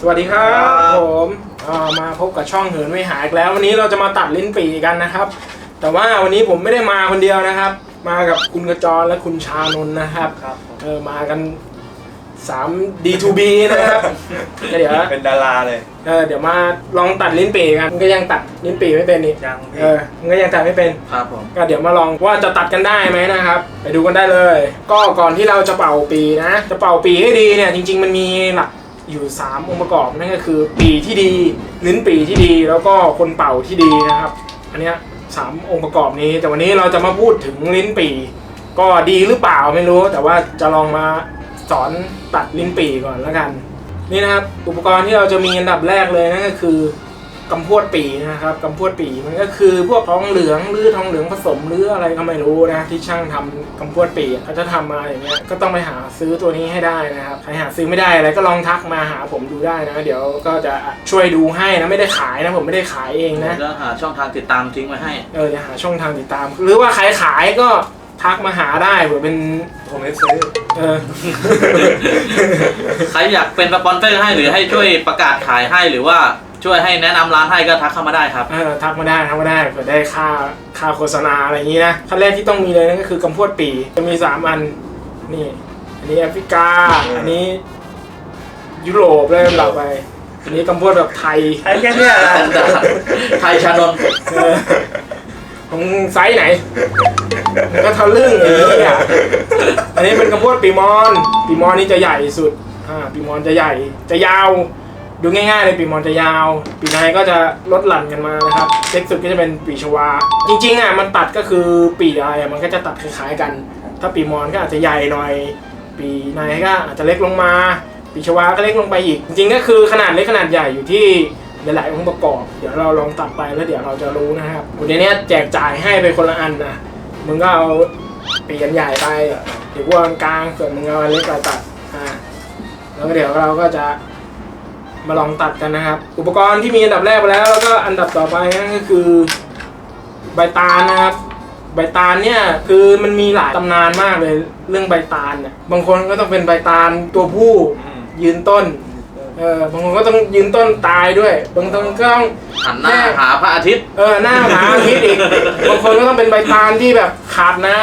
สวัสดีครับครับผมเอ่อมาพบกับช่องเหินไม่หายอีกแล้ว วันนี้เราจะมาตัดลิ้นปี่กันนะครับ แต่ว่าวันนี้ผมไม่ได้มาคนเดียวนะครับ มากับคุณกระจรและคุณชานนท์นะครับครับเออมากัน3 D2B นะครับก็เดี๋ยวเป็นดาราเลยเออเดี๋ยวมาลองตัดลิ้นปี่กันมันก็ยังตัดลิ้นปี่ไม่เป็นนี่ยังพี่เออมันก็ยังตัดไม่เป็นครับผมก็เดี๋ยวมาลองว่าจะตัดกันได้ไหมนะครับ ไปดูกันได้เลย ก็ก่อนที่เราจะเป่าปีนะ จะเป่าปีให้ดีเนี่ยจริง ๆ มันมีหลัก อยู่ 3 องค์ประกอบนั่นก็คือปีที่ดีลิ้นปีที่ดีแล้วก็คนเป่าที่ดีนะครับ อันเนี้ยสามองค์ประกอบนี้ แต่วันนี้เราจะมาพูดถึงลิ้นปี ก็ดีหรือเปล่าไม่รู้ แต่ว่าจะลองมาสอนตัดลิ้นปีก่อนแล้วกัน นี่นะครับ อุปกรณ์ที่เราจะมีอันดับแรกเลยนั่นก็คือ กำพวดปีนะครับกำพวดปีมันก็คือพวกทองเหลืองหรือทองเหลืองผสมหรืออะไรก็ไม่รู้นะที่ช่างทำกำพวดปีเขาจะทำมาอย่างเงี้ยก็ต้องไปหาซื้อตัวนี้ให้ได้นะครับใครหาซื้อไม่ได้อะไรก็ลองทักมาหาผมดูได้นะ เดี๋ยวก็จะช่วยดูให้นะไม่ได้ขายนะผมไม่ได้ขายเองนะแล้วหาช่องทางติดตามทิ้งไว้ให้เออจะหาช่องทางติดตาม หรือว่าใครขายก็ทักมาหาได้เผื่อเป็นผมไม่ซื้อเออใครอยากเป็นสปอนเซอร์ให้หรือให้ช่วยประกาศขายให้หรือว่า ช่วยให้แนะนำร้านให้ก็ทักเข้ามาได้ครับ เออทักมาได้ทักมาได้เผื่อได้ค่าค่าโฆษณาอะไรอย่างนี้นะขั้นแรกที่ต้องมีเลยนั่นก็คือกำพวดปีจะมี3อันนี่อันนี้แอฟริกา อันนี้ ยุโรปเลยเราไป อันนี้กำพวดแบบไทยไอ้แค่เนี้ยนะไทยชานนท์เออของไซส์ไหนมันก็ทะลึ่งอย่างนี้อะอันนี้เป็นกำพวดปีมอนปีมอนนี่จะใหญ่สุดอ่าปีมอนจะใหญ่ จะยาว ดูง่ายๆเลยปีมอนจะยาว ปีในก็จะลดหลั่นกันมานะครับเล็กสุดก็จะเป็นปีชวา จริงๆอะมันตัดก็คือปีอะไรอะมันก็จะตัดคล้ายๆกัน ถ้าปีมอนก็อาจจะใหญ่หน่อย ปีในก็อาจจะเล็กลงมา ปีชวาก็เล็กลงไปอีก จริงๆก็คือขนาดเล็กขนาดใหญ่อยู่ที่หลายๆองค์ประกอบ เดี๋ยวเราลองตัดไปแล้วเดี๋ยวเราจะรู้นะครับวันนี้เนี่ยแจกจ่ายให้ไปคนละอันนะมึงก็เอาปีอันใหญ่ไปเดี๋ยวกูเอาอันกลางส่วนมึงเอาอันเล็กไปตัดอ่าแล้วก็เดี๋ยวเราก็จะ มาลองตัดกันนะครับ อุปกรณ์ที่มีอันดับแรกไปแล้ว แล้วก็อันดับต่อไปนั่นก็คือใบตาลนะครับใบตาลเนี่ยคือมันมีหลายตำนานมากเลยเรื่องใบตาลเนี่ยบางคนก็ต้องเป็นใบตาลตัวผู้อืมยืนต้นเออบางคนก็ต้องยืนต้นตายด้วย บางคนก็ต้องหันหน้าหาพระอาทิตย์เออหน้าหมาอาทิตย์อีกบางคนก็ต้องเป็นใบตาลที่แบบขาดน้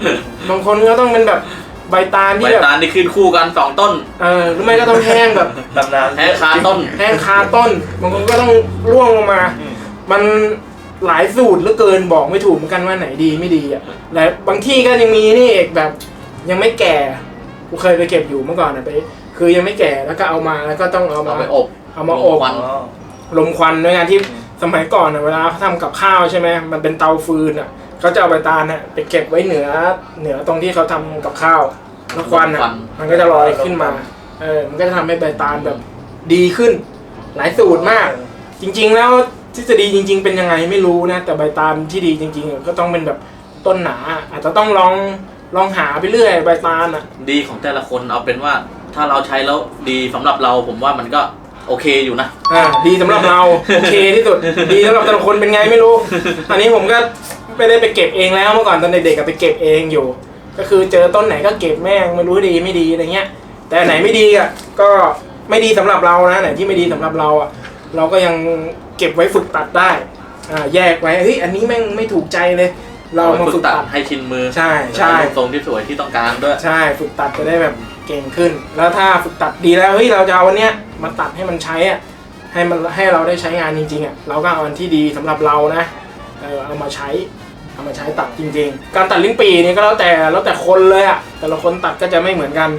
ำบางคนก็ต้องเป็นแบบ ใบตาลใบที่แบบตาลที่ขึ้นคู่กันสองต้น เออหรือไม่ก็ต้องแห้งแบบ ตำนานแห้งคาต้น แห้งคาต้นบางคนก็ต้องร่วงลงมา อืมมันหลายสูตรเหลือเกินบอกไม่ถูกเหมือนกันว่าไหนดีไม่ดีอะและบางที่ก็ยังมีนี่เอกแบบยังไม่แก่กูเคยไปเก็บอยู่เมื่อก่อนนะไป คือยังไม่แก่แล้วก็เอามาแล้วก็ต้องเอามาเอาไปอบ เอามาอบควันอ๋อ ลมควันด้วยงานที่สมัยก่อนน่ะเวลาเขาทำกับข้าวใช่ไหมมันเป็นเตาฟืนอะ เขาจะเอาใบตาลน่ะไปเก็บไว้เหนือเหนือตรงที่เขาทำกับข้าวแล้วควันอะมันก็จะลอยขึ้นมาเออมันก็จะทำให้ใบตาลแบบดีขึ้น หลายสูตรมาก จริง ๆ แล้วทฤษฎีจริง ๆ เป็นยังไงไม่รู้นะ แต่ใบตาลที่ดีจริงๆอะก็ต้องเป็นแบบต้นหนา อาจจะต้องลองลองหาไปเรื่อยใบตาลอะ ดีของแต่ละคนเอาเป็นว่าถ้าเราใช้แล้วดีสำหรับเราผมว่ามันก็โอเคอยู่นะ อ่าดีสำหรับเรา โอเคที่สุด ดีสำหรับแต่ละคนเป็นไงไม่รู้ อันนี้ผมก็ ไม่ได้ไปเก็บเองแล้วเมื่อก่อนตอนเด็กๆก็ไปเก็บเองอยู่ ก็คือเจอต้นไหนก็เก็บแม่งไม่รู้ดีไม่ดีอะไรเงี้ย แต่ไหนไม่ดีอะก็ไม่ดีสำหรับเรานะไหนที่ไม่ดีสำหรับเราอะเราก็ยังเก็บไว้ฝึกตัดได้อ่าแยกไว้เฮ้ยอันนี้แม่งไม่ถูกใจเลย เรามาฝึกตัดให้ชินมือใช่ใช่ได้รูปทรงที่สวยที่ต้องการด้วย ใช่ฝึกตัดจะได้แบบเก่งขึ้น แล้วถ้าฝึกตัดดีแล้วเฮ้ยเราจะเอาอันเนี้ยมาตัดให้มันใช้อะให้มันให้เราได้ใช้งานจริงๆอะเราก็เอาอันที่ดีสำหรับเรานะเออเอามาใช้ เอามาใช้ตัดจริง ๆ การตัดลิ้นปีนี่ก็แล้วแต่แล้วแต่คนเลยอะแต่ละคนตัดก็จะไม่เหมือนกัน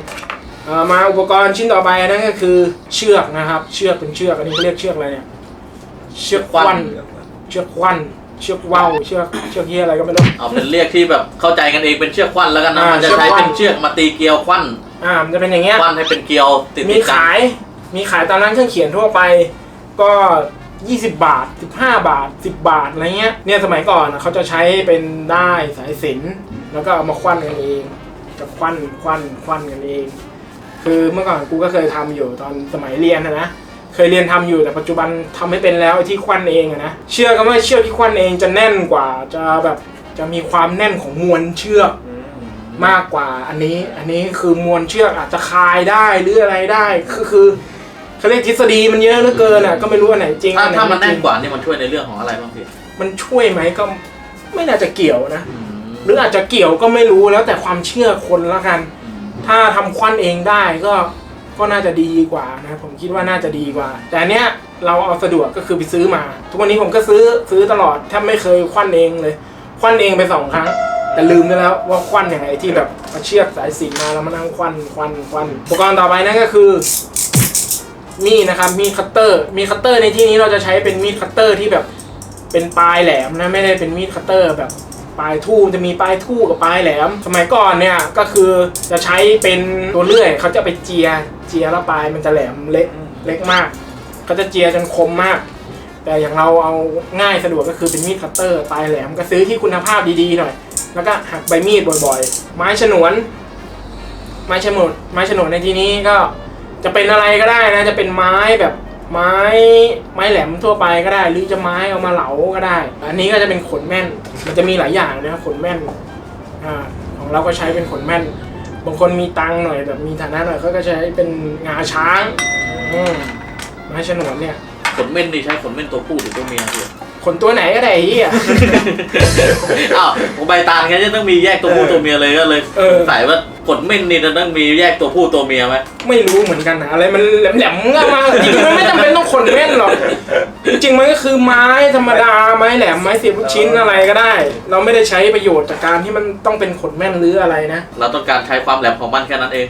เอ่อมาอุปกรณ์ชิ้นต่อไปนั่นก็คือเชือกนะครับ เชือกเป็นเชือกอันนี้เขาเรียกเชือกอะไรเนี่ยเชือกควันเชือกควันเชือกว่าวเชือกเชือกเฮียอะไรก็ไม่รู้เอาเป็นเรียกที่แบบเข้าใจกันเองเป็นเชือกควันแล้วกันนะอ่ามันจะเชือกใช้ควันเป็นเชือกมาตีเกลียวควันอ่ามันจะเป็นอย่างเงี้ยควันให้เป็นเกลียวติดมีติดกันขาย มีขายตามร้านเครื่องเขียนทั่วไป ก็ 20 บาท 15 บาท 10 บาทอะไรเงี้ยเนี่ยสมัยก่อนน่ะเขาจะใช้เป็นได้ายสายสิญจนแล้วก็เอามาควันกันเองจะควันควันควันกันเอง คือเมื่อก่อนกูก็เคยทำอยู่ตอนสมัยเรียนนะนะเคยเรียนทำอยู่แต่ปัจจุบันทำไม่เป็นแล้วไอ้ที่ควันเองอะนะเชื่อกันว่าเชือกที่ควันเองจะแน่นกว่าจะแบบจะมีความแน่นของมวลเชือกอืมมากกว่าอันนี้ อันนี้คือมวลเชือกอาจจะคลายได้หรืออะไรได้คือคือ เขาเรียกทฤษฎีมันเยอะเหลือเกินอะก็ไม่รู้อันไหนจริงถ้าอัไหถ้ามันไจแน่รินงกว่านี่มันช่วยในเรื่องของอะไรบ้างพี่มันช่วยไหมก็ไม่น่าจะเกี่ยวนะอืมหรืออาจจะเกี่ยวก็ไม่รู้แล้วแต่ความเชื่อคนละกัน ถ้าทำควันเองได้ก็ก็น่าจะดีกว่านะผมคิดว่าน่าจะดีกว่า แต่อันเนี้ยเราเอาสะดวกก็คือไปซื้อมา ทุกวันนี้ผมก็ซื้อซื้อตลอดแทบไม่เคยควันเองเลยควันเองไปสองครั้ง แต่ลืมไปแล้วว่าควันอย่างไรที่แบบเอาเชือกสายสิญจนมาแล้วมานั่งควันควันควันอุปกรณ์ต่อไปนั่นก็คือ มีดนะครับมีดคัตเตอร์มีดคัตเตอร์ในที่นี้เราจะใช้เป็นมีดคัตเตอร์ที่แบบเป็นปลายแหลมนะไม่ได้เป็นมีดคัตเตอร์แบบปลายทู่จะมีปลายทู่กับปลายแหลม สมัยก่อนเนี่ยก็คือจะใช้เป็นตัวเลื่อยเขาจะไปเจียเจียแล้วปลายมันจะแหลมเล็กเล็กมากเขาจะเจียจนคมมาก แต่อย่างเราเอาง่ายสะดวกก็คือเป็นมีดคัตเตอร์ปลายแหลมก็ซื้อที่คุณภาพดีๆหน่อย แล้วก็หักใบมีดบ่อยๆ ไม้ฉนวน ไม้ฉนวนไม้ฉนวนในที่นี้ก็ จะเป็นอะไรก็ได้นะจะเป็นไม้แบบไม้ไม้แหลมทั่วไปก็ได้ หรือจะไม้เอามาเหลาก็ได้ อันนี้ก็จะเป็นขนแม่น มันจะมีหลายอย่างนะขนแม่นอ่าของเราก็ใช้เป็นขนแม่น บางคนมีตังค์หน่อยแบบมีฐานะหน่อยเขาก็ใช้เป็นงาช้างอืมไม้ฉนวนเนี่ย ขนเม่นนี่ใช้ขนเม่นตัวผู้หรือตัวเมียพี่ขนตัวไหนก็ได้ไอ้เหี้ยอ้าวผมใบตาลแค่จะต้องมีแยกตัวผู้ตัวเมียเลยก็เลยเออ สงสัยว่า ขนเม่นนี่จะต้องมีแยกตัวผู้ตัวเมียไหมไม่รู้เหมือนกันนะอะไรมันแหลมๆก็มาจริงๆมันไม่จำเป็นต้องขนแม่นหรอกจริงๆมันก็คือไม้ธรรมดาไม้แหลมไม้เสียบลูกชิ้นอะไรก็ได้ เราไม่ได้ใช้ประโยชน์จากการที่มันต้องเป็นขนแม่นหรืออะไรนะเราต้องการใช้ความแหลมของมันแค่นั้นเอง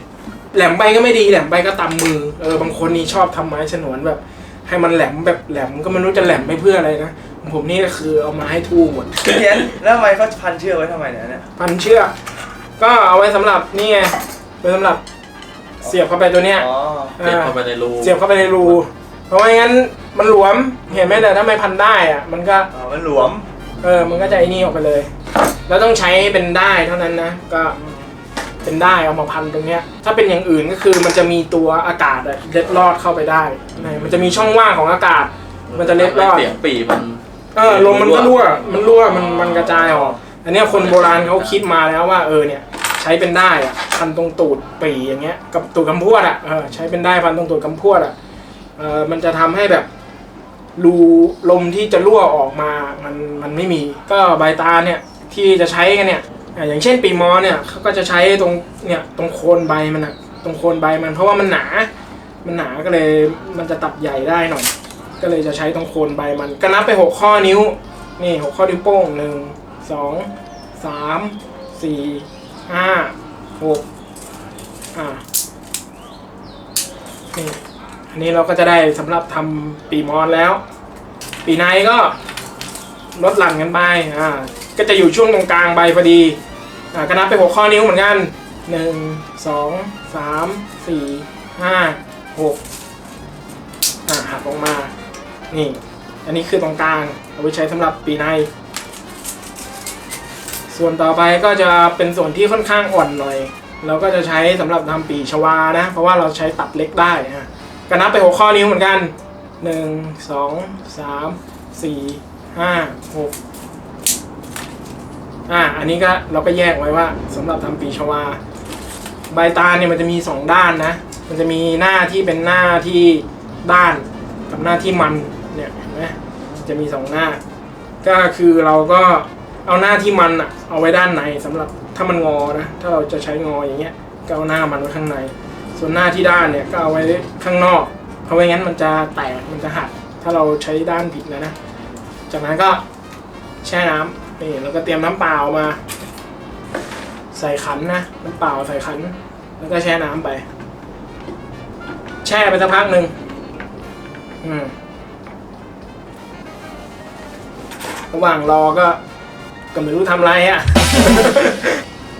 แหลมไปก็ไม่ดีแหลมไปก็ตำมือเออบางคนนี่ชอบทำไม้ฉนวนแบบ ให้มันแหลมแบบแหลมก็ไม่รู้จะแหลมไปเพื่ออะไรนะผมนี่ก็คือเอามาให้ทู่หมดเขียนแล้วทำไมเขาพันเชือกไว้ทำไมเนี่ยเนี่ย พันเชือก ก็เอาไว้สำหรับนี่ไงไว้สำหรับเสียบเข้าไปตัวเนี้ย อ๋อเสียบเข้าไปในรูเสียบเข้าไปในรู เพราะไม่งั้นมันหลวม เห็นไหมแต่ถ้าไม่พันได้อะมันก็ อ๋อมันหลวมเออ มันก็จะไอ้นี่ออกไปเลย แล้วต้องใช้เป็นได้เท่านั้นนะ ก็เป็นได้เอามาพันตรงเนี้ย ถ้าเป็นอย่างอื่นก็คือมันจะมีตัวอากาศอะเล็ดลอดเข้าไปได้ไหนมันจะมีช่องว่างของอากาศ มันจะเล็ดลอด เสียงปีมัน เออลมมันก็รั่ว มันรั่ว มันมันกระจายออก อันนี้คนโบราณเขาคิดมาแล้วว่าเออเนี่ยใช้เป็นได้อะพันตรงตูดปีอย่างเงี้ยกับตูดกำพวดอะเออใช้เป็นได้พันตรงตูดกำพวดอะเออมันจะทำให้แบบรูลมที่จะรั่วออกมา มันมันไม่มี ก็ใบตาเนี่ยที่จะใช้กันเนี่ยอะอย่างเช่นปีมอเนี่ยเขาก็จะใช้ตรงเนี่ยตรงโคนใบมันอะตรงโคนใบมันเพราะว่ามันหนา มันหนาก็เลยมันจะตัดใหญ่ได้หน่อย ก็เลยจะใช้ตรงโคนใบมันก็นับไปหกข้อนิ้วนี่หกข้อนิ้วโป้งหนึ่ง สองสามสี่ห้าหกอ่านี่อันนี้เราก็จะได้สำหรับทำปีมอนแล้ว ปีในก็ลดหลั่นกันไปอ่าก็จะอยู่ช่วงตรงกลางใบพอดีอ่าก็นับไปหกข้อนิ้วเหมือนกันหนึ่งสองสามสี่ห้าหกอ่าหักลงมา นี่ อันนี้คือตรงกลาง เอาไว้ใช้สำหรับปีใน ส่วนต่อไปก็จะเป็นส่วนที่ค่อนข้างอ่อนหน่อย เราก็จะใช้สำหรับทำปีชวานะ เพราะว่าเราใช้ตัดเล็กได้ฮะก็นับไปหกข้อนิ้วเหมือนกันหนึ่งสองสามสี่ห้าหกอ่าอันนี้ก็เราก็แยกไว้ว่าสำหรับทำปีชวา ใบตาลเนี่ยมันจะมีสองด้านนะ มันจะมีหน้าที่เป็นหน้าที่ด้านกับหน้าที่มันเนี่ยเห็นไหมจะมีสองหน้า ก็คือเราก็ เอาหน้าที่มันอะเอาไว้ด้านในสำหรับถ้ามันงอนะถ้าเราจะใช้งออย่างเงี้ยก็เอาหน้ามันไว้ข้างใน ส่วนหน้าที่ด้านเนี่ยก็เอาไว้ข้างนอก เพราะไม่งั้นมันจะแตกมันจะหักถ้าเราใช้ด้านผิดนะนะจากนั้นก็แช่น้ำนี่แล้วก็เตรียมน้ำเปล่ามา ใส่ขันนะน้ำเปล่าใส่ขัน แล้วก็แช่น้ำไป แช่ไปสักพักหนึ่งอืมระหว่างรอก็ ก็ไม่รู้ทำอะไรอะ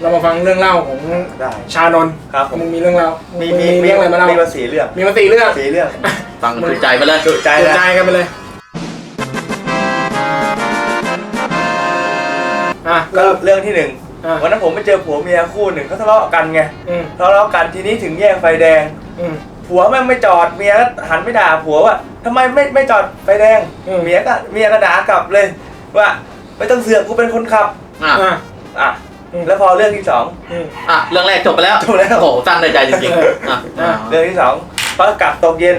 เรามาฟังเรื่องเล่าของได้ชานนท์ครับผมมึงมีเรื่องเล่ามีมีมีมีเรื่องอะไรมาเล่ามีมาสีเรื่องมีมาสี่เรื่องสีเรื่องฟังจุใจไปเลยจุใจจุนะใจกันไปเลยอะก็เรื่องที่หนึ่งอะวันนั้นผมไปเจอผัวเมียคู่หนึ่งเขาทะเลาะกันไงอืมทะเลาะกันทีนี้ถึงแยกไฟแดง อืม ผัวแม่งไม่จอดเมียก็หันไปด่าผัวว่าทำไมไม่ไม่จอดไฟแดงอืม เมียก็เมียก็ด่ากลับเลย ว่า ไม่ต้องเสือกกูเป็นคนขับอะอะอะอืมแล้วพอเรื่องที่สอง อืม อะเรื่องแรกจบไปแล้วจบแล้ว โอ้โหสั้นในใจจริงเออๆอะอะอะเรื่องที่สองพอกลับตกเย็น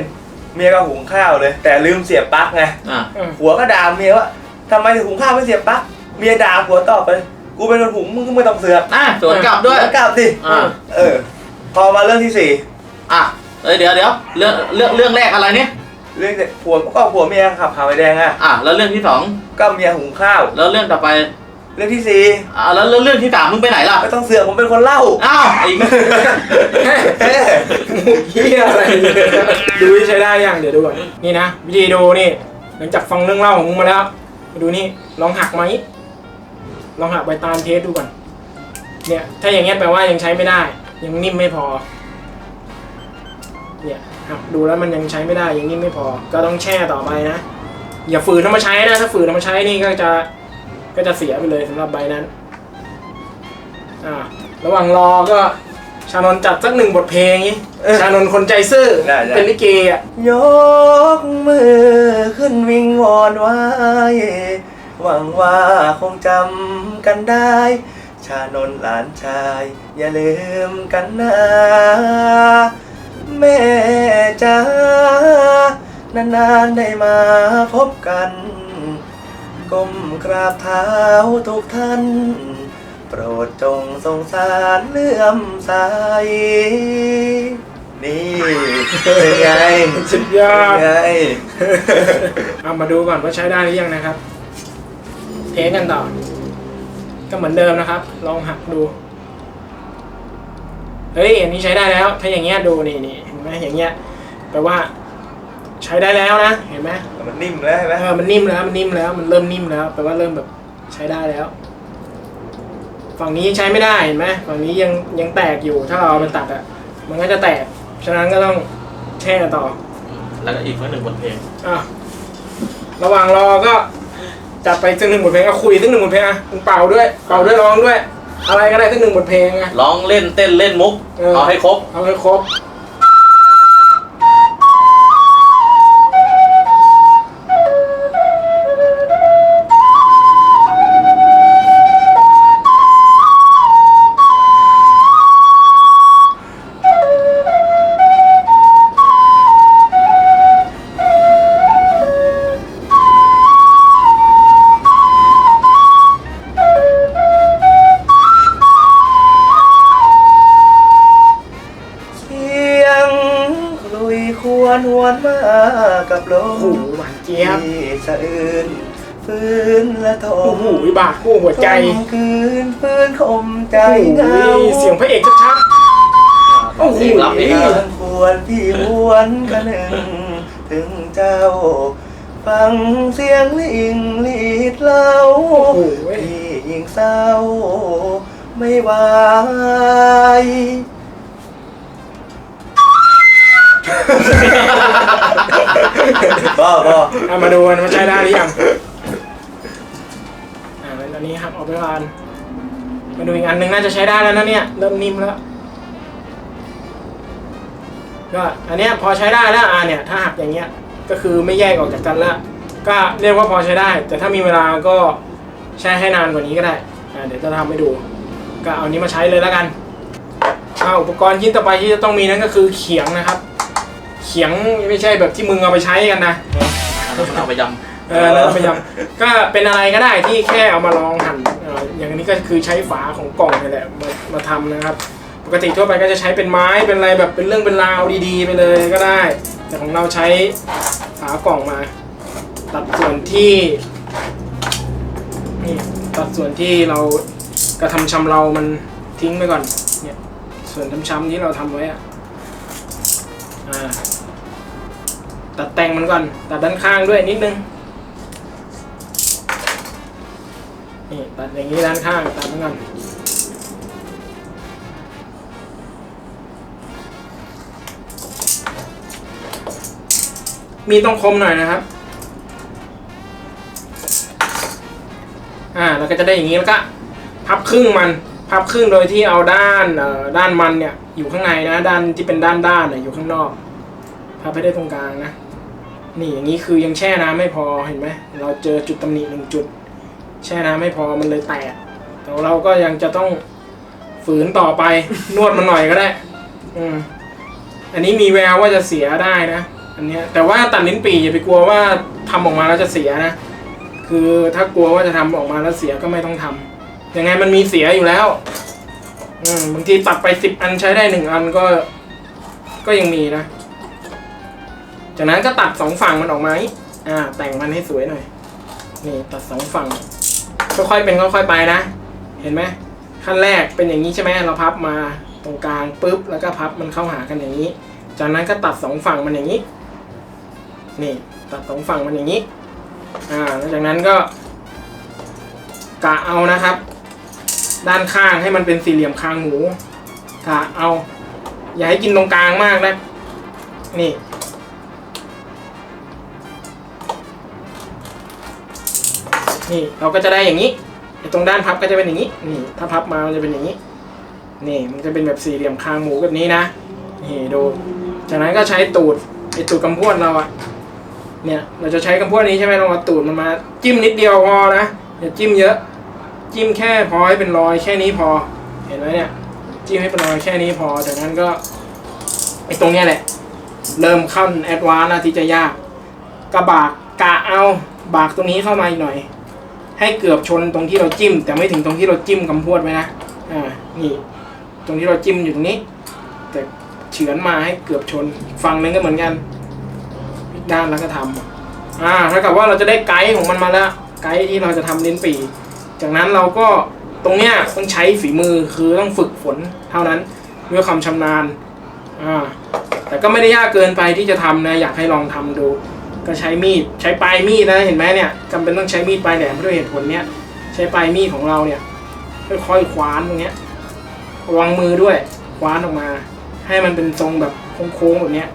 เมียก็หุงข้าวเลย แต่ลืมเสียบปลั๊กไงอะผัวก็ด่าเมียว่าทำไมถึงหุงข้าวไม่เสียบปลั๊กเมียด่าผัวตอบไปกูเป็นคนหุงมึงก็ไม่ต้องเสือกอะสวนกลับด้วยแล้วกลับสิอ่า เออ พอมาเรื่องที่สี่อะเอ้ยเดี๋ยวเดี๋ยวเรื่องเรื่องเรื่องแรกอะไรเนี่ย เรื่องผัวก็ผัวเมียขับผ่าไฟแดงอะอะแล้วเรื่องที่สองก็เมียหุงข้าว แล้วเรื่องต่อไปเรื่องที่สี่อะแล้วแล้วเรื่องที่สามมึงไปไหนล่ะไม่ต้องเสือกผมเป็นคนเล่าอ้าวไอ้เอ้ยเฮียอะไรเนี่ยดูที่ใช้ได้ยังเดี๋ยวดูก่อนนี่นะวิธีดูนี่ หลังจากฟังเรื่องเล่าของมึงมาแล้วมาดูนี่ลองหักไหมลองหักใบตาลเทสดูก่อน เนี่ย ถ้าอย่างเงี้ยแปลว่ายังใช้ไม่ได้ ยังนิ่มไม่พอเนี่ยหัก ดูแล้วมันยังใช้ไม่ได้ยังนิ่มไม่พอ ก็ต้องแช่ต่อไปนะ อย่าฝืนเอามาใช้นะ ถ้าฝืนเอามาใช้นี่ก็จะก็จะเสียไปเลยสำหรับใบนั้น อ่า ระหว่างรอก็ชานนท์จัดสักหนึ่งบทเพลงนี้ ชานนท์คนใจซื่อได้ได้เป็นลิเกอะ ยกมือขึ้นวิงวอนไว้ หวังว่าคงจำกันได้ ชานนท์หลานชาย อย่าลืมกันนะ แม่จ้านานๆได้มาพบกัน ก้มกราบเท้าทุกท่าน โปรดจงสงสารเลื่อมใสนี่เป็นไงสุดยอด เป็นไง เอามาดูก่อนว่าใช้ได้หรือยังนะครับ เทสกันต่อ ก็เหมือนเดิมนะครับ ลองหักดู เฮ้ย อันนี้ใช้ได้แล้ว ถ้าอย่างเงี้ยดูนี่นี่ ห็นไหมอย่างเงี้ยแปลว่า ใช้ได้แล้วนะเห็นไหมมันนิ่มแล้วใช่ไหมเออมันนิ่มแล้วมันนิ่มแล้วมันเริ่มนิ่มแล้วแปลว่าเริ่มแบบใช้ได้แล้ว ฝั่งนี้ใช้ไม่ได้เห็นไหมฝั่งนี้ยังยังแตกอยู่ ถ้าเราเอาไปตัดอะมันก็จะแตกฉะนั้นก็ต้องแช่ต่อแล้วก็อีกเรื่องหนึ่งบทเพลงอะระหว่างรอก็จัดไปสักหนึ่งบทเพลงเอาคุยสักหนึ่งบทเพลงอะมึงเป่าด้วยเป่าด้วยร้องด้วย อะไรก็ได้สักหนึ่งบทเพลงอะร้องเล่นเต้นเล่นมุก เออ เอาให้ครบ เอาให้ครบ กับลโอ้โหมหวานเจี๊ยบที่สะอื้นฟื้นและทโอ้มโหบาดคู่หัวใจทมคืนฟื้นคมใจโอ้โหเหงาเสียงพระเอกชัดโอ้โหเพลงรับเองยังควรพี่หวนกันหนึ่งถึงเจ้า ฟังเสียงลิงลีดเล่าๆโอ้โห พี่ยิ่งเศร้า ไม่ไหว ก็ก็เอามาดูกันว่าใช้ได้หรือยัง อ่าแล้วตอนนี้หักออกไปก่อนมาดูอีกอันหนึ่งน่าจะใช้ได้แล้วนะเนี่ย เริ่มนิ่มแล้ว ก็อันเนี้ยพอใช้ได้แล้วอ่าเนี่ย ถ้าหักอย่างเงี้ย ก็คือไม่แยกออกจากกันแล้วก็เรียกว่าพอใช้ได้ แต่ถ้ามีเวลาก็แช่ให้นานกว่านี้ก็ได้ อ่าเดี๋ยวจะทำให้ดู ก็เอานี้มาใช้เลยแล้วกันอ่าอุปกรณ์ชิ้นต่อไปที่จะต้องมีนั่นก็คือเขียงนะครับ เขียงไม่ใช่แบบที่มึงเอาไปใช้กันนะอันนั้นมันเอาไปยเออแล้วพยายามก็เป็นอะไรก็ได้ที่แค่เอามาลองหั่นเอ่ออย่างนี้ก็คือใช้ฝาของกล่องนี่แหละมามาทำนะครับ ปกติทั่วไปก็จะใช้เป็นไม้เป็นอะไรแบบเป็นเรื่องเป็นราวดีๆ ไปเลยก็ได้ แต่ของเราใช้ฝากล่องมา ตัดส่วนที่นี่ตัดส่วนที่เรากระทำชำเรามันทิ้งไปก่อนเนี่ยส่วนช้ำๆที่เราทำไว้อะ อ่าตัดแต่งมันก่อน ตัดด้านข้างด้วยนิดนึง นี่ตัดอย่างนี้ด้านข้าง ตัดมันก่อนมีต้องคมหน่อยนะครับ อ่าแล้วก็จะได้อย่างนี้แล้วก็พับครึ่งมัน พับครึ่งโดยที่เอาด้านด้านมันเนี่ยอยู่ข้างในนะ ด้านที่เป็นด้านด้านเนี่ยอยู่ข้างนอกพับให้ได้ตรงกลางนะนี่อย่างนี้คือยังแช่น้ำไม่พอเห็นไหมเราเจอจุดตำหนิหนึ่งจุด แช่น้ำไม่พอมันเลยแตกแต่เราก็ยังจะต้องฝืนต่อไปนวดมันหน่อยก็ได้ อืมอันนี้มีแววว่าจะเสียได้นะ อันนี้แต่ว่าตัดลิ้นปี่อย่าไปกลัวว่าทำออกมาแล้วจะเสียนะ คือถ้ากลัวว่าจะทำออกมาแล้วเสียก็ไม่ต้องทำ ยังไงมันมีเสียอยู่แล้ว อืมบางทีตัดไปสิบอันใช้ได้หนึ่งอันก็ ก็ยังมีนะ จากนั้นก็ตัดสองฝั่งมันออกมาอ่า แต่งมันให้สวยหน่อย นี่ตัดสองฝั่ง ค่อยๆเป็นค่อยๆไปนะ เห็นไหมขั้นแรกเป็นอย่างนี้ใช่ไหมเราพับมาตรงกลางปุ๊บแล้วก็พับมันเข้าหากันอย่างนี้ จากนั้นก็ตัดสองฝั่งมันอย่างนี้ นี่ ตัดสองฝั่งมันอย่างนี้ อ่าแล้วจากนั้นก็กะเอานะครับ ด้านข้างให้มันเป็นสี่เหลี่ยมคางหมูกะเอา อย่าให้กินตรงกลางมากนะ นี่ นี่เราก็จะได้อย่างนี้ตรงด้านพับก็จะเป็นอย่างนี้ นี่ ถ้าพับมามันจะเป็นอย่างนี้ นี่ มันจะเป็นแบบสี่เหลี่ยมคางหมูแบบนี้นะ นี่ดู จากนั้นก็ใช้ตูดไอ้ตูดกำพวดเราอะเนี่ย เราจะใช้กำพวดนี้ใช่ไหมเราเอาตูดมันมาจิ้มนิดเดียวพอนะอย่าจิ้มเยอะ จิ้มแค่พอให้เป็นรอยแค่นี้พอ เห็นไหมเนี่ย จิ้มให้เป็นรอยแค่นี้พอ จากนั้นก็ไอ้ตรงเนี้ยแหละ เริ่มขั้นแอดวานซ์นะที่จะยากกระบากกะเอาบากตรงนี้เข้ามาอีกหน่อย ให้เกือบชนตรงที่เราจิ้ม แต่ไม่ถึงตรงที่เราจิ้มกำพวดไว้นะอ่านี่ตรงที่เราจิ้มอยู่ตรงนี้ แต่เฉือนมาให้เกือบชนอีกฝั่งนึงก็เหมือนกันอีกด้านแล้วก็ทำอ่าถ้ากับว่าเราจะได้ไกด์ของมันมาแล้ว ไกด์ที่เราจะทำลิ้นปี่ จากนั้นเราก็ตรงเนี้ยต้องใช้ฝีมือคือต้องฝึกฝนเท่านั้นด้วยความชำนาญอ่าแต่ก็ไม่ได้ยากเกินไปที่จะทำนะอยากให้ลองทำดู ก็ใช้มีดใช้ปลายมีดนะเห็นไหมเนี่ยจำเป็นต้องใช้มีดปลายแหลมด้วยเหตุผลเนี้ยใช้ปลายมีดของเราเนี่ยค่อยๆคว้านตรงเนี้ยระวังมือด้วยคว้านออกมา ให้มันเป็นทรงแบบโค้งๆแบบเนี้ย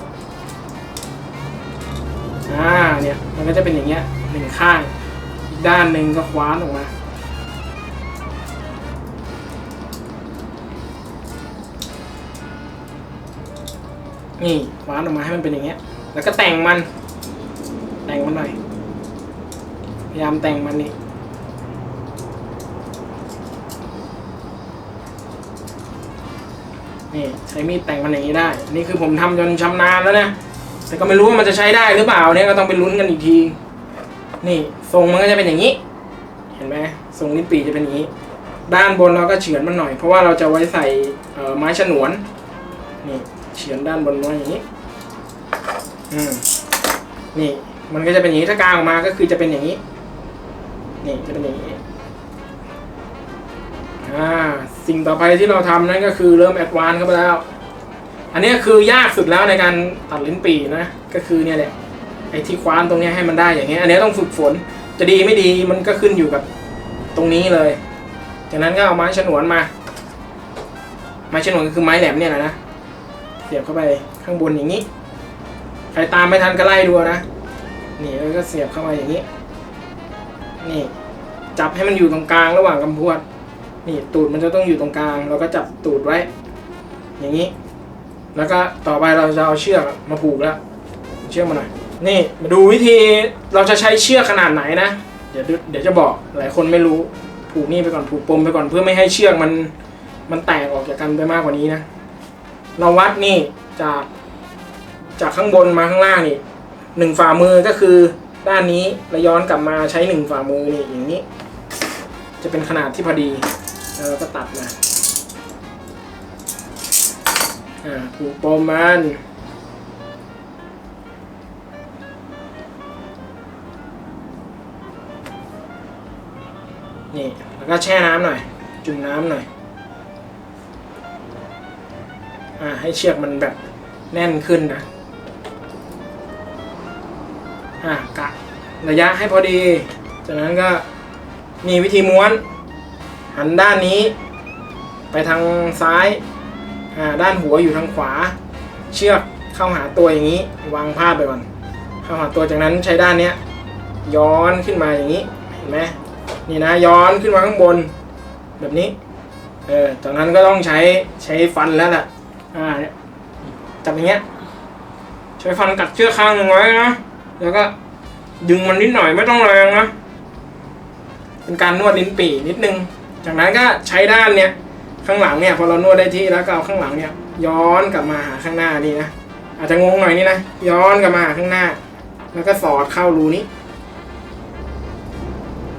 อ่าเนี่ยมันก็จะเป็นอย่างเงี้ยหนึ่งข้างอีกด้านหนึ่งก็คว้านออกมา นี่คว้านออกมาให้มันเป็นอย่างเงี้ย แล้วก็แต่งมัน แต่งมันหน่อย พยายามแต่งมันนี่นี่ใช้มีดแต่งมันอย่างนี้ได้ นี่คือผมทำจนชำนาญแล้วนะ แต่ก็ไม่รู้ว่ามันจะใช้ได้หรือเปล่าเนี่ยก็ต้องไปลุ้นกันอีกที นี่ทรงมันก็จะเป็นอย่างนี้ เห็นไหมทรงลิ้นปีจะเป็นอย่างนี้ ด้านบนเราก็เฉือนมันหน่อย เพราะว่าเราจะไว้ใส่ไม้ฉนวน นี่ เฉือนด้านบนไว้อย่างนี้ อืม นี่ มันก็จะเป็นอย่างนี้ถ้ากลางออกมาก็คือจะเป็นอย่างนี้ นี่จะเป็นอย่างนี้ อ่า สิ่งต่อไปที่เราทำนั่นก็คือเริ่มแอดวานซ์เข้าไปแล้ว อันเนี้ยคือยากสุดแล้วในการตัดลิ้นปี่นะ ก็คือเนี่ยแหละ ไอ้ที่คว้านตรงเนี้ยให้มันได้อย่างเงี้ย อันเนี้ยต้องฝึกฝน จะดีไม่ดีมันก็ขึ้นอยู่กับตรงนี้เลย จากนั้นก็เอาไม้ฉนวนมา ไม้ฉนวนก็คือไม้แหลมเนี่ยแหละนะ เสียบเข้าไปข้างบนอย่างนี้ ใครตามไม่ทันก็ไล่ดูนะ นี่แล้วก็เสียบเข้ามาอย่างนี้ นี่ จับให้มันอยู่ตรงกลางระหว่างกำพวด นี่ตูดมันจะต้องอยู่ตรงกลาง เราก็จับตูดไว้ อย่างนี้ แล้วก็ต่อไปเราจะเอาเชือกมาผูกแล้ว เชือกมาหน่อย นี่มาดูวิธีเราจะใช้เชือกขนาดไหนนะ เดี๋ยวเดี๋ยวจะบอกหลายคนไม่รู้ ผูกนี่ไปก่อนผูกปมไปก่อนเพื่อไม่ให้เชือกมันมันแตกออกจากกันไปมากกว่านี้นะ เราวัดนี่จากจากข้างบนมาข้างล่างนี่หนึ่งฝ่ามือก็คือด้านนี้แล้วย้อนกลับมาใช้หนึ่งฝ่ามือนี่อย่างนี้ จะเป็นขนาดที่พอดีแล้วเราก็ตัดมาอ่าผูกปมมันนี่แล้วก็แช่น้ำหน่อย จุ่มน้ำหน่อย อ่าให้เชือกมันแบบแน่นขึ้นนะอ่ากะระยะให้พอดี จากนั้นก็มีวิธีม้วน หันด้านนี้ ไปทางซ้ายอ่าด้านหัวอยู่ทางขวา เชือกเข้าหาตัวอย่างนี้ วางผ้าไปก่อน เข้าหาตัวจากนั้นใช้ด้านเนี้ยย้อนขึ้นมาอย่างนี้เห็นไหมนี่นะย้อนขึ้นมาข้างบน แบบนี้เออจากนั้นก็ต้องใช้ใช้ฟันแล้วล่ะ อ่าเนี่ยจับอย่างเงี้ย ใช้ฟันกัดเชือกข้างหนึ่งไว้นะ แล้วก็ดึงมันนิดหน่อยไม่ต้องแรงนะ เป็นการนวดลิ้นปี่นิดนึง จากนั้นก็ใช้ด้านเนี้ยข้างหลังเนี่ยพอเรานวดได้ที่แล้วก็เอาข้างหลังเนี่ย ย้อนกลับมาหาข้างหน้านี่นะออาจจะงงหน่อยนี่นะย้อนกลับมาหาข้างหน้า แล้วก็สอดเข้ารูนี้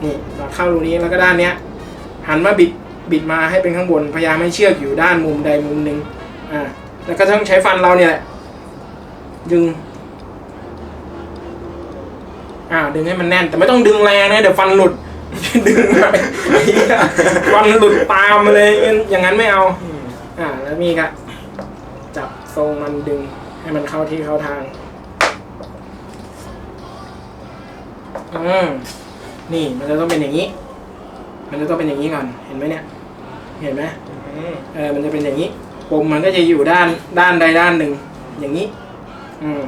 นี่สอดเข้ารูนี้แล้วก็ด้านเนี้ยหันมาบิดบิดมาให้เป็นข้างบนพยายามให้เชือกอยู่ด้านมุมใดมุมหนึ่ง อ่าแล้วก็ต้องใช้ฟันเราเนี่ยแหละดึง อ่า ดึงให้มันแน่น แต่ไม่ต้องดึงแรงนะ เดี๋ยวฟันหลุด ดึงไปฟันหลุดตามมาเลย อย่างนั้นไม่เอา อ่า แล้วมีก็จับทรงมันดึง ให้มันเข้าที่เข้าทางอืมนี่มันจะต้องเป็นอย่างนี้ มันจะต้องเป็นอย่างนี้ก่อน เห็นไหมเนี่ย เห็นไหมเออ มันจะเป็นอย่างนี้ ปมมันก็จะอยู่ด้านด้านใดด้านหนึ่ง อย่างนี้ อืม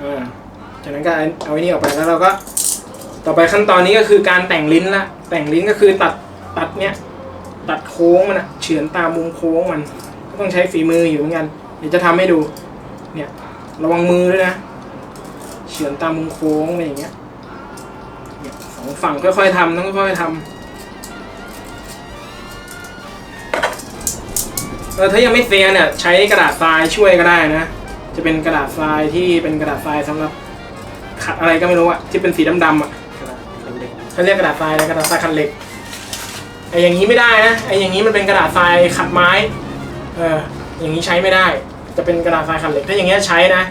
อ่าจากนั้นก็เอาไอ้นี่ออกไปแล้วเราก็ ต่อไปขั้นตอนนี้ก็คือการแต่งลิ้นละแต่งลิ้นก็คือตัดตัดเนี้ยตัดโค้งมันอะเฉือนตามมุมโค้งมันก็ต้องใช้ฝีมืออยู่เหมือนกันเดี๋ยวจะทำให้ดู เนี่ย ระวังมือด้วยนะเฉือนตามมุมโค้งอะไรอย่างเงี้ยสองฝั่งค่อยๆทำต้องค่อยๆทำ เออถ้ายังไม่เซียนเนี่ยใช้กระดาษทรายช่วยก็ได้นะ จะเป็นกระดาษทรายที่เป็นกระดาษทรายสำหรับขัดอะไรก็ไม่รู้อะที่เป็นสีดำๆอะกระดาษคันเล็กเขาเรียกกระดาษทรายนะกระดาษทรายขัดเหล็กไอ้อย่างนี้ไม่ได้นะไอ้อย่างนี้มันเป็นกระดาษทรายขัดไม้เอออย่างนี้ใช้ไม่ได้ จะเป็นกระดาษทรายขัดเหล็กถ้าอย่างเงี้ยใช้นะ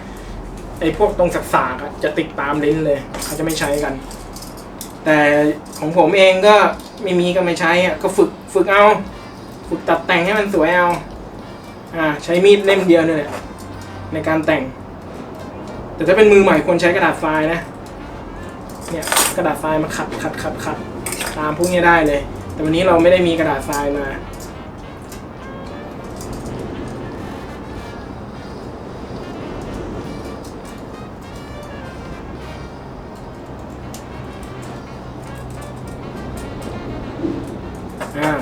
ไอ้พวกตรงสักสากๆอะจะติดตามลิ้นเลยเขาจะไม่ใช้กัน แต่ของผมเองก็ไม่มีก็ไม่ใช้อะก็ฝึกฝึกเอา ฝึกตัดแต่งให้มันสวยเอา อ่าใช้มีดเล่มเดียวเนี่ยแหละในการแต่ง แต่ถ้าเป็นมือใหม่ควรใช้กระดาษทรายนะเนี่ยกระดาษทรายมาขัดขัดขัดขัดตามพวกนี้ได้เลย แต่วันนี้เราไม่ได้มีกระดาษทรายมา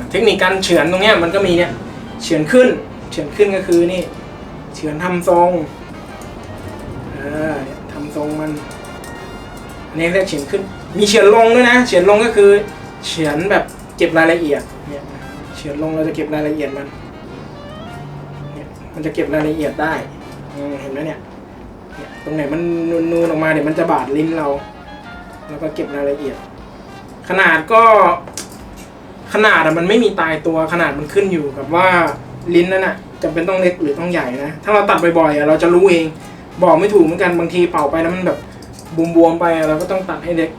เทคนิคการเฉือนตรงเนี้ยมันก็มีเนี่ยเฉือนขึ้น เฉือนขึ้นก็คือนี่ เฉือนทำทรงอ่าเนี่ยทำทรงมันอันนี้เรียกเฉือนขึ้น มีเฉือนลงด้วยนะ เฉือนลงก็คือ เฉือนแบบเก็บรายละเอียดเนี่ยเฉือนลงเราจะเก็บรายละเอียดมันเนี่ยมันจะเก็บรายละเอียดได้เห็นไหมเนี่ยเนี่ยตรงไหนมันนูนออกมาเดี๋ยวมันจะบาดลิ้นเรา แล้วก็เก็บรายละเอียด ขนาดก็ขนาดอะมันไม่มีตายตัวขนาดมันขึ้นอยู่กับว่าลิ้นนั่นอะ จำเป็นต้องเล็กหรือต้องใหญ่นะ ถ้าเราตัดบ่อยๆอะเราจะรู้เอง บอกไม่ถูกเหมือนกันบางทีเป่าไปแล้วมันแบบบวมๆไปอะเราก็ต้องตัดให้เล็ก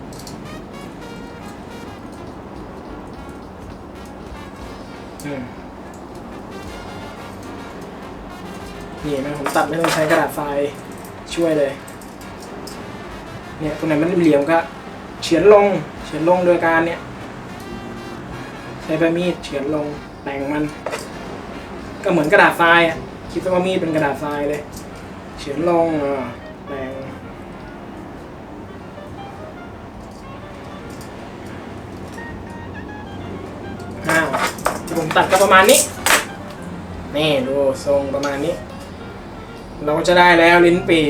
นี่นไหมผมตัดไม่ต้องใช้กระดาษทรายช่วยเลย เนี่ยตรงไหนมันเหลี่ยมก็เฉือนลงเฉือนลงโดยการเนี่ยใช้ใบมีดเฉือนลงแต่งมัน ก็เหมือนกระดาษทรายอะคิดซะว่ามีดเป็นกระดาษทรายเลย เฉือนลงอ่าแต่งอ่าที่ผมตัดก็ประมาณนี้ นี่ดูทรงประมาณนี้ เราก็จะได้แล้วลิ้นปี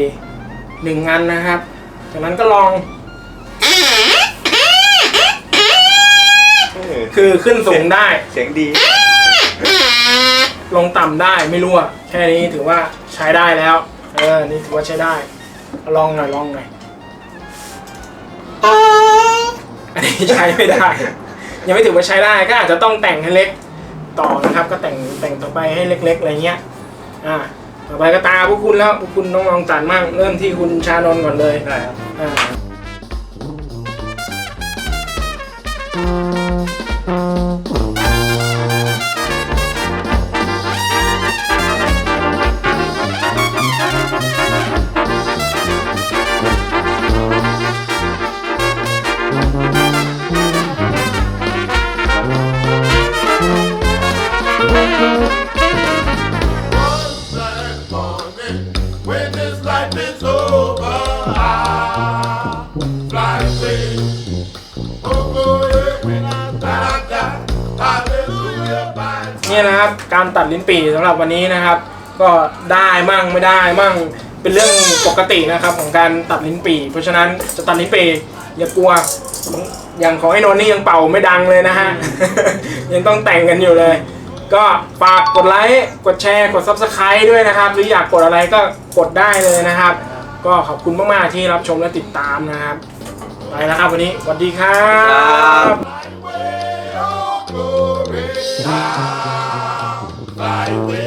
หนึ่งอันนะครับ จากนั้นก็ลองเออคือขึ้นสูงได้ เสียงดี ลงต่ำได้ไม่รู้อะแค่นี้ถือว่าใช้ได้แล้ว เออ นี่ถือว่าใช้ได้เอาลองหน่อยลองหน่อยอันนี้ใช้ไม่ได้ ยังไม่ถือว่าใช้ได้ก็อาจจะต้องแต่งให้เล็กต่อนะครับ ก็แต่งแต่งต่อไปให้เล็ก ๆอะไรเงี้ย อ่า ต่อไปก็ตาพวกคุณแล้วพวกคุณต้องลองจัดมั่งเริ่มที่คุณชานนท์ก่อนเลยได้ครับอ่า One ครับ การตัดลิ้นปี่สำหรับวันนี้นะครับ ก็ได้มั่งไม่ได้มั่งเป็นเรื่องปกตินะครับของการตัดลิ้นปี่ เพราะฉะนั้นจะตัดลิ้นปี่อย่ากลัวอย่างของไอ้นนนี่ยังเป่าไม่ดังเลยนะฮะ ยังต้องแต่งกันอยู่เลย ก็ฝากกดไลค์กดแชร์กดซับสไคร b e ด้วยนะครับ หรืออยากกดอะไรก็กดได้เลยนะครับ ก็ขอบคุณมาก ๆ ที่รับชมและติดตามนะครับไปแล้วครับวันนี้สวัสดีครับ glory. Bye.